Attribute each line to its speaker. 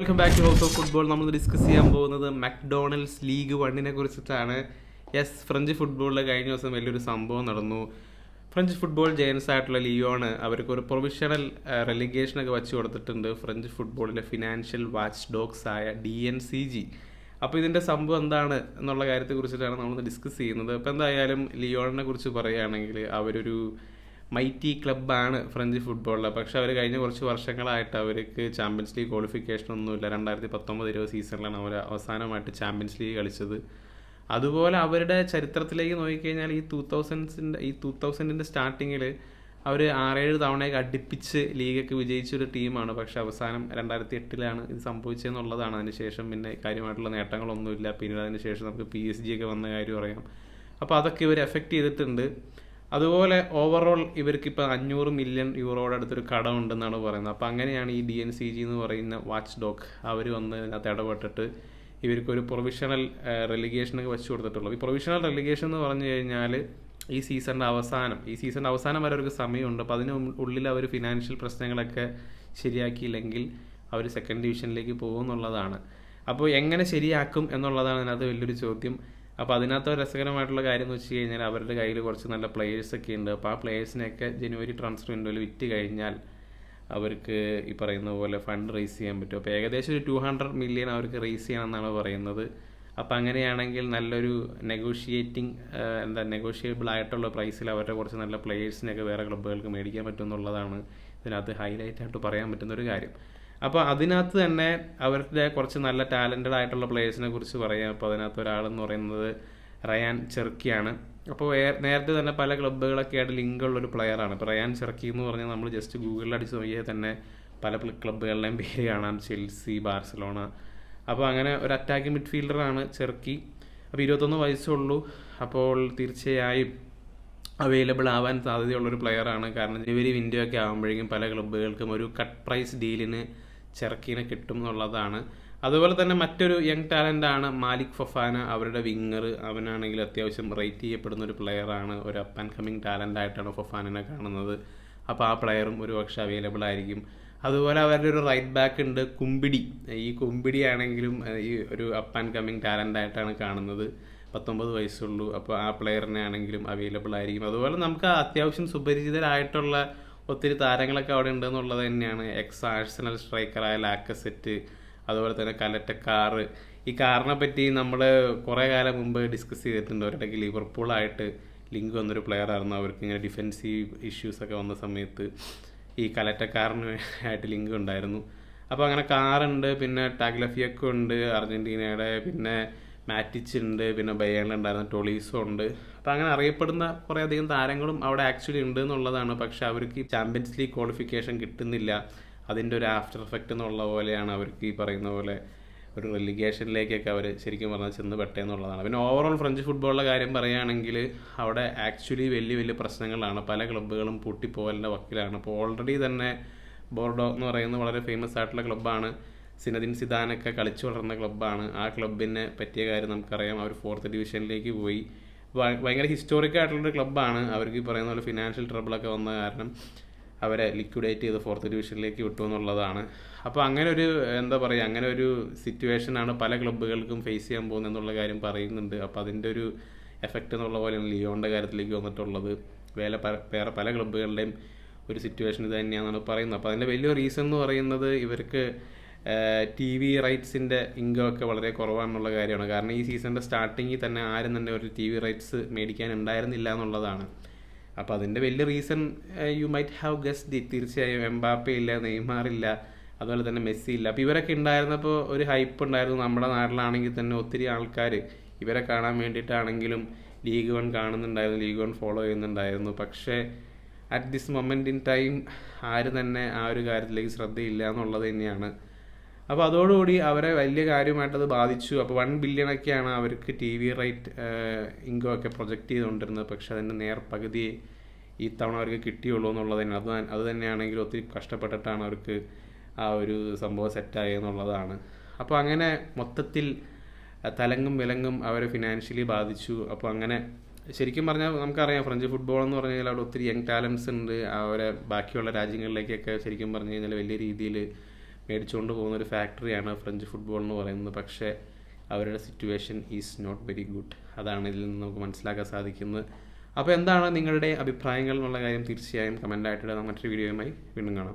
Speaker 1: Welcome back to house of football നമ്മൾ discuss ചെയ്യാൻ പോകുന്നത് മക്ഡോണൽഡ്സ് ലീഗ് വണ്ണിനെ കുറിച്ചിട്ടാണ്. യെസ് ഫ്രഞ്ച് ഫുട്ബോളിൽ കഴിഞ്ഞ ദിവസം വലിയൊരു സംഭവം നടന്നു. ഫ്രഞ്ച് ഫുട്ബോൾ ജയൻസ് ആയിട്ടുള്ള ലിയോണ് അവർക്ക് ഒരു പ്രൊവിഷണൽ റെലിഗേഷനൊക്കെ വെച്ച് കൊടുത്തിട്ടുണ്ട്. ഫ്രഞ്ച് ഫുട്ബോളിലെ ഫിനാൻഷ്യൽ വാച്ച് ഡോഗ്സ് ആയ ഡി എൻ സി ജി അപ്പോൾ ഇതിന്റെ സംഭവം എന്താണ് എന്നുള്ള കാര്യത്തെ കുറിച്ചിട്ടാണ് നമ്മൾ ഡിസ്കസ് ചെയ്യുന്നത്. അപ്പോൾ എന്തായാലും ലിയോണിനെ കുറിച്ച് പറയുകയാണെങ്കിൽ അവരൊരു മൈറ്റി ക്ലബ്ബാണ് ഫ്രഞ്ച് ഫുട്ബോളിൽ പക്ഷെ അവർ കഴിഞ്ഞ കുറച്ച് വർഷങ്ങളായിട്ട് അവർക്ക് ചാമ്പ്യൻസ് ലീഗ് ക്വാളിഫിക്കേഷൻ ഒന്നുമില്ല. രണ്ടായിരത്തി പത്തൊമ്പത് ഇരുപത് സീസണിലാണ് അവർ അവസാനമായിട്ട് ചാമ്പ്യൻസ് ലീഗ് കളിച്ചത്. അതുപോലെ അവരുടെ ചരിത്രത്തിലേക്ക് നോക്കിക്കഴിഞ്ഞാൽ ഈ ടൂ തൗസൻഡ്സിന്റെ ഈ ടൂ തൗസൻഡിന്റെ സ്റ്റാർട്ടിങ്ങിൽ അവർ ആറേഴ് തവണയൊക്കെ അടുപ്പിച്ച് ലീഗൊക്കെ വിജയിച്ചൊരു ടീമാണ് പക്ഷെ അവസാനം രണ്ടായിരത്തി എട്ടിലാണ് ഇത് സംഭവിച്ചതെന്നുള്ളതാണ്. അതിനുശേഷം പിന്നെ കാര്യമായിട്ടുള്ള നേട്ടങ്ങളൊന്നുമില്ല. പിന്നീട് അതിനുശേഷം നമുക്ക് പി എസ് ജി ഒക്കെ വന്ന കാര്യം അറിയാം. അപ്പോൾ അതൊക്കെ ഇവർ എഫക്റ്റ് ചെയ്തിട്ടുണ്ട്. അതുപോലെ ഓവറോൾ ഇവർക്ക് ഇപ്പോൾ അഞ്ഞൂറ് മില്യൺ യൂറോയുടെ അടുത്തൊരു കടമുണ്ടെന്നാണ് പറയുന്നത്. അപ്പോൾ അങ്ങനെയാണ് ഈ ഡി എൻ സി ജി എന്ന് പറയുന്ന വാച്ച് ഡോഗ് അവർ വന്ന് അതിനകത്ത് ഇടപെട്ടിട്ട് ഇവർക്കൊരു പ്രൊവിഷണൽ റെലിഗേഷനൊക്കെ വെച്ച് കൊടുത്തിട്ടുള്ളൂ ഈ പ്രൊവിഷണൽ റെലിഗേഷൻ എന്ന് പറഞ്ഞു കഴിഞ്ഞാൽ ഈ സീസണിന്റെ അവസാനം ഈ സീസണിന്റെ അവസാനം വരെ അവർക്ക് സമയമുണ്ട്. അപ്പോൾ അതിന് ഉള്ളിൽ അവർ ഫിനാൻഷ്യൽ പ്രശ്നങ്ങളൊക്കെ ശരിയാക്കിയില്ലെങ്കിൽ അവർ സെക്കൻഡ് ഡിവിഷനിലേക്ക് പോകും എന്നുള്ളതാണ് അപ്പോൾ എങ്ങനെ ശരിയാക്കും എന്നുള്ളതാണ് അതിനകത്ത് വലിയൊരു ചോദ്യം. അപ്പോൾ അതിനകത്ത് രസകരമായിട്ടുള്ള കാര്യം എന്ന് വെച്ച് കഴിഞ്ഞാൽ അവരുടെ കയ്യിൽ കുറച്ച് നല്ല പ്ലേയേഴ്സ് ഒക്കെ ഉണ്ട്. അപ്പോൾ ആ പ്ലേയേഴ്സിനെയൊക്കെ ജനുവരി ട്രാൻസ്ഫർ വിൻഡോയിൽ വിറ്റ് കഴിഞ്ഞാൽ അവർക്ക് ഈ പറയുന്ന പോലെ ഫണ്ട് റേസ് ചെയ്യാൻ പറ്റും. അപ്പോൾ ഏകദേശം ഒരു ടു ഹൺഡ്രഡ് മില്യൺ അവർക്ക് റേസ് ചെയ്യണമെന്നാണ് പറയുന്നത്. അപ്പോൾ അങ്ങനെയാണെങ്കിൽ നല്ലൊരു നെഗോഷിയേറ്റിംഗ് എന്താ നെഗോഷിയബിൾ ആയിട്ടുള്ള പ്രൈസിൽ അവരുടെ കുറച്ച് നല്ല പ്ലേയേഴ്സിനെയൊക്കെ വേറെ ക്ലബ്ബുകൾക്ക് മേടിക്കാൻ പറ്റും എന്നുള്ളതാണ് ഇതിനകത്ത് ഹൈലൈറ്റ് ആയിട്ട് പറയാൻ പറ്റുന്ന ഒരു കാര്യം. അപ്പോൾ അതിനകത്ത് തന്നെ അവരുടെ കുറച്ച് നല്ല ടാലന്റഡ് ആയിട്ടുള്ള പ്ലേയേഴ്സിനെ കുറിച്ച് പറയാം. അപ്പോൾ അതിനകത്ത് ഒരാളെന്ന് പറയുന്നത് റയാൻ ചെറുക്കിയാണ് അപ്പോൾ നേരത്തെ തന്നെ പല ക്ലബ്ബുകളൊക്കെ ആയിട്ട് ലിങ്ക് ഉള്ള ഒരു പ്ലെയറാണ്. ഇപ്പോൾ റയാൻ ചെറുക്കി എന്ന് പറഞ്ഞാൽ നമ്മൾ ജസ്റ്റ് ഗൂഗിളിൽ അടിച്ച് നോക്കിയാൽ തന്നെ പല ക്ലബ്ബുകളുടെയും പേര് കാണാം. Chelsea Barcelona. അപ്പോൾ അങ്ങനെ ഒരു അറ്റാക്കിംഗ് മിഡ്ഫീൽഡറാണ് ചെറുക്കി അപ്പോൾ ഇരുപത്തൊന്ന് വയസ്സുള്ളൂ അപ്പോൾ തീർച്ചയായും അവൈലബിൾ ആവാൻ സാധ്യതയുള്ളൊരു പ്ലെയറാണ് കാരണം ജനുവരി വിൻഡോ ഒക്കെ ആകുമ്പോഴേക്കും പല ക്ലബ്ബുകൾക്കും ഒരു കട്ട് പ്രൈസ് ഡീലിന് ചെറുക്കിനെ കിട്ടും എന്നുള്ളതാണ് അതുപോലെ തന്നെ മറ്റൊരു യങ് ടാലന്റ് ആണ് മാലിക് ഫഫാന. അവരുടെ വിങ്ങർ അവനാണെങ്കിൽ അത്യാവശ്യം റേറ്റ് ചെയ്യപ്പെടുന്ന ഒരു പ്ലെയറാണ് ഒരു അപ്പ് ആൻഡ് കമ്മിങ് ടാലന്റ് ആയിട്ടാണ് ഫഫാനിനെ കാണുന്നത്. അപ്പോൾ ആ പ്ലെയറും ഒരു പക്ഷേ അവൈലബിൾ ആയിരിക്കും. അതുപോലെ അവരുടെ ഒരു റൈറ്റ് ബാക്ക് ഉണ്ട് കുമ്പിടി. ഈ കുമ്പിടി ആണെങ്കിലും ഈ ഒരു അപ്പ് ആൻഡ് കമ്മിങ് ടാലന്റ് ആയിട്ടാണ് കാണുന്നത്. പത്തൊമ്പത് വയസ്സുള്ളൂ. അപ്പോൾ ആ പ്ലെയറിനെ ആണെങ്കിലും അവൈലബിൾ ആയിരിക്കും. അതുപോലെ നമുക്ക് അത്യാവശ്യം സുപരിചിതരായിട്ടുള്ള ഒത്തിരി താരങ്ങളൊക്കെ അവിടെ ഉണ്ടെന്നുള്ളത് തന്നെയാണ്. എക്സ് ആഴ്സണൽ സ്ട്രൈക്കറായ ലാക്കസെറ്റ് അതുപോലെ തന്നെ കലറ്റക്കാറ് ഈ കാറിനെ പറ്റി നമ്മൾ കുറേ കാലം മുമ്പ് ഡിസ്കസ് ചെയ്തിട്ടുണ്ട്. ഒരിടയ്ക്ക് ലിവർപൂളായിട്ട് ലിങ്ക് വന്നൊരു പ്ലെയർ ആയിരുന്നു. അവർക്ക് ഇങ്ങനെ ഡിഫെൻസീവ് ഇഷ്യൂസൊക്കെ വന്ന സമയത്ത് ഈ കലറ്റക്കാറിന് ആയിട്ട് ലിങ്ക് ഉണ്ടായിരുന്നു. അപ്പോൾ അങ്ങനെ കാറുണ്ട് പിന്നെ ടാഗ്ലഫിയൊക്കെ ഉണ്ട് അർജന്റീനയുടെ പിന്നെ മാറ്റിച്ച് ഉണ്ട് പിന്നെ ബയേണിലുണ്ടായിരുന്ന ടൊളീസോ ഉണ്ട്. അപ്പോൾ അങ്ങനെ അറിയപ്പെടുന്ന കുറേ അധികം താരങ്ങളും അവിടെ ആക്ച്വലി ഉണ്ട് എന്നുള്ളതാണ്. പക്ഷെ അവർക്ക് ഈ ചാമ്പ്യൻസ് ലീഗ് ക്വാളിഫിക്കേഷൻ കിട്ടുന്നില്ല. അതിന്റെ ഒരു ആഫ്റ്റർ എഫക്റ്റ് എന്നുള്ള പോലെയാണ് അവർക്ക് ഈ പറയുന്ന പോലെ ഒരു റെലിഗേഷനിലേക്കൊക്കെ അവർ ശരിക്കും പറഞ്ഞാൽ ചെന്ന് പെട്ടേ എന്നുള്ളതാണ്. പിന്നെ ഓവറോൾ ഫ്രഞ്ച് ഫുട്ബോളിലെ കാര്യം പറയുകയാണെങ്കിൽ അവിടെ ആക്ച്വലി വലിയ വലിയ പ്രശ്നങ്ങളാണ്. പല ക്ലബ്ബുകളും പൂട്ടിപ്പോകലിന്റെ വക്കിലാണ്. അപ്പോൾ ഓൾറെഡി തന്നെ ബോർഡോ എന്ന് പറയുന്നത് വളരെ ഫേമസ് ആയിട്ടുള്ള ക്ലബ്ബാണ് സിനദിൻ സിദാനൊക്കെ കളിച്ചു വളർന്ന ക്ലബ്ബാണ് ആ ക്ലബിനെ പറ്റിയ കാര്യം നമുക്കറിയാം. അവർ ഫോർത്ത് ഡിവിഷനിലേക്ക് പോയി. ഭയങ്കര ഹിസ്റ്റോറിക് ആയിട്ടുള്ളൊരു ക്ലബ്ബാണ് അവർക്ക് ഈ പറയുന്ന പോലെ ഫിനാൻഷ്യൽ ട്രബിളൊക്കെ വന്ന കാരണം അവരെ ലിക്വിഡേറ്റ് ചെയ്ത് ഫോർത്ത് ഡിവിഷനിലേക്ക് വിട്ടു എന്നുള്ളതാണ്. അപ്പോൾ അങ്ങനെ ഒരു എന്താ പറയുക അങ്ങനെ ഒരു സിറ്റുവേഷനാണ് പല ക്ലബ്ബുകൾക്കും ഫേസ് ചെയ്യാൻ പോകുന്നത് എന്നുള്ള കാര്യം പറയുന്നുണ്ട്. അപ്പോൾ അതിന്റെ ഒരു എഫക്റ്റ് എന്നുള്ള പോലെയാണ് ലിയോണിന്റെ കാര്യത്തിലേക്ക് വന്നിട്ടുള്ളത്. വേറെ വേറെ പല ക്ലബ്ബുകളുടെയും ഒരു സിറ്റുവേഷൻ ഇത് തന്നെയാണെന്നാണ് പറയുന്നത്. അപ്പോൾ അതിന്റെ വലിയ റീസൺ എന്ന് പറയുന്നത് ഇവർക്ക് ടി വി റൈറ്റ്സിന്റെ ഇൻകമൊക്കെ വളരെ കുറവാണെന്നുള്ള കാര്യമാണ്. കാരണം ഈ സീസണിന്റെ സ്റ്റാർട്ടിങ്ങിൽ തന്നെ ആരും തന്നെ ഒരു ടി വി റൈറ്റ്സ് മേടിക്കാൻ ഉണ്ടായിരുന്നില്ല എന്നുള്ളതാണ്. അപ്പോൾ അതിന്റെ വലിയ reason you might have guessed it തീർച്ചയായും എംബാപ്പ ഇല്ല നെയ്മാറില്ല അതുപോലെ തന്നെ മെസ്സി ഇല്ല. അപ്പോൾ ഇവരൊക്കെ ഉണ്ടായിരുന്നപ്പോൾ ഒരു ഹൈപ്പ് ഉണ്ടായിരുന്നു. നമ്മുടെ നാട്ടിലാണെങ്കിൽ തന്നെ ഒത്തിരി ആൾക്കാർ ഇവരെ കാണാൻ വേണ്ടിയിട്ടാണെങ്കിലും ലീഗ് വൺ കാണുന്നുണ്ടായിരുന്നു ലീഗ് വൺ ഫോളോ ചെയ്യുന്നുണ്ടായിരുന്നു. പക്ഷേ at this moment in time ആരും തന്നെ ആ ഒരു കാര്യത്തിലേക്ക് ശ്രദ്ധയില്ല എന്നുള്ളത് തന്നെയാണ്. അപ്പോൾ അതോടുകൂടി അവരെ വലിയ കാര്യമായിട്ടത് ബാധിച്ചു. അപ്പോൾ വൺ ബില്യണൊക്കെയാണ് അവർക്ക് ടി വി റൈറ്റ് ഇൻകം ഒക്കെ പ്രൊജക്റ്റ് ചെയ്തുകൊണ്ടിരുന്നത്. പക്ഷേ അതിന്റെ നേർ പകുതി ഈ തവണ അവർക്ക് കിട്ടിയുള്ളൂ എന്നുള്ളത് തന്നെ അത് അത് തന്നെയാണെങ്കിൽ ഒത്തിരി കഷ്ടപ്പെട്ടിട്ടാണ് അവർക്ക് ആ ഒരു സംഭവം സെറ്റായെന്നുള്ളതാണ് അപ്പോൾ അങ്ങനെ മൊത്തത്തിൽ തലങ്ങും വിലങ്ങും അവരെ ഫിനാൻഷ്യലി ബാധിച്ചു. അപ്പോൾ അങ്ങനെ ശരിക്കും പറഞ്ഞാൽ നമുക്കറിയാം ഫ്രഞ്ച് ഫുട്ബോൾ എന്ന് പറഞ്ഞു കഴിഞ്ഞാൽ അവിടെ ഒത്തിരി യങ് ടാലൻസ് ഉണ്ട്. അവരെ ബാക്കിയുള്ള രാജ്യങ്ങളിലേക്കൊക്കെ ശരിക്കും പറഞ്ഞു കഴിഞ്ഞാൽ വലിയ രീതിയിൽ മേടിച്ചുകൊണ്ട് പോകുന്ന ഒരു ഫാക്ടറിയാണ് ഫ്രഞ്ച് ഫുട്ബോൾ എന്ന് പറയുന്നത്. പക്ഷേ അവരുടെ situation is not very good അതാണ് ഇതിൽ നിന്ന് നമുക്ക് മനസ്സിലാക്കാൻ സാധിക്കുന്നത്. അപ്പോൾ എന്താണ് നിങ്ങളുടെ അഭിപ്രായങ്ങൾ എന്നുള്ള കാര്യം തീർച്ചയായും കമന്റായിട്ട് മറ്റൊരു വീഡിയോയുമായി വീണ്ടും കാണാം.